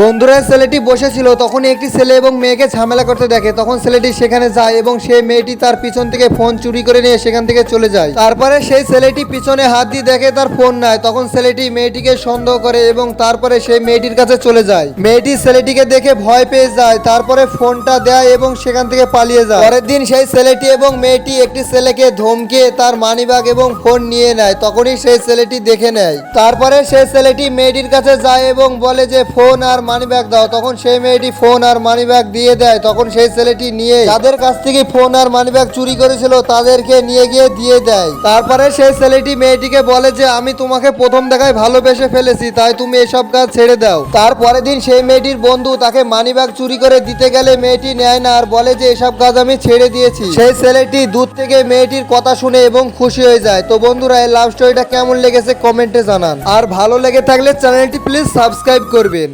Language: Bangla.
বন্ধুরা, ছেলেটি বসেছিল তখন একটি ছেলে এবং মেয়েকে ঝামেলা করতে দেখে। তখন ছেলেটি সেখানে যায় এবং সেই মেয়েটি তার পিছন থেকে ফোন চুরি করে নিয়ে সেখান থেকে চলে যায়। তারপরে সেই ছেলেটি পিছনে হাত দিয়ে দেখে, তার ফোন নাই। তখন ছেলেটি মেয়েটিকে সন্দেহ করে এবং তারপরে সেই মেয়েটির কাছে চলে যায়। মেয়েটি ছেলেটিকে দেখে ভয় পেয়ে যায়, তারপরে ফোনটা দেয় এবং সেখান থেকে পালিয়ে যায়। পরের দিন সেই ছেলেটি এবং মেয়েটি একটি ছেলেকে ধমকে তার মানিব্যাগ এবং ফোন নিয়ে নেয়, তখনই সেই ছেলেটি দেখে নেয়। তারপরে সেই ছেলেটি মেয়েটির কাছে যায় এবং বলে যে, ফোন আর মানিব্যাগ দাও, তখন সেই মেয়েটি ফোন আর মানিব্যাগ দিয়ে দেয়, তখন সেই ছেলেটি নিয়ে যাদের কাছ থেকে ফোন আর মানিব্যাগ চুরি করেছিল, তাদেরকে নিয়ে গিয়ে দিয়ে দেয়। তারপরে সেই ছেলেটি মেয়েটিকে বলে যে, আমি তোমাকে প্রথম দেখায় ভালোবেসে ফেলেছি, তাই তুমি এসব কাজ ছেড়ে দাও। তারপরের দিন সেই মেয়েটির বন্ধু তাকে মানিব্যাগ চুরি করে দিতে গেলে মেয়েটি নেয় না আর বলে যে, এসব কাজ আমি ছেড়ে দিয়েছি। সেই ছেলেটি দূর থেকে মেয়েটির কথা শুনে এবং খুশি হয়ে যায়। তো বন্ধুরা, এই লাভ স্টোরিটা কেমন লেগেছে কমেন্টে জানান। আর ভালো লেগে থাকলে চ্যানেলটি প্লিজ সাবস্ক্রাইব করবেন।